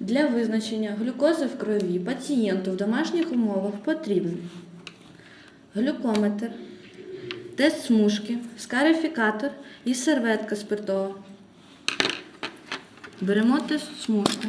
Для визначення глюкози в крові пацієнту в домашніх умовах потрібен глюкометр, тест смужки, скарифікатор і серветка спиртова. Беремо тест смужку.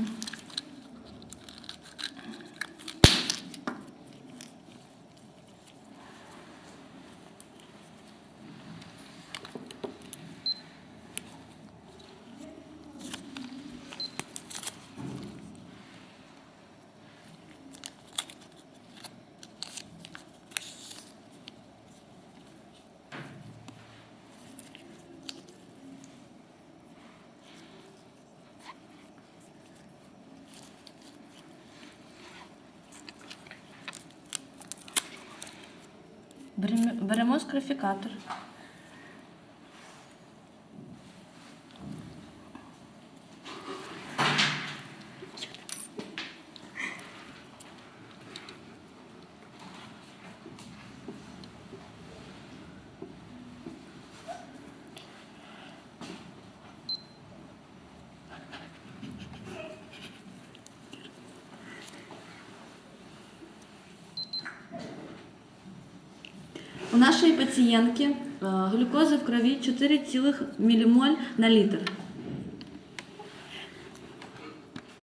Беремо- скарифікатор. У нашої пацієнтки е, глюкоза в крові 4, мілімоль на літр.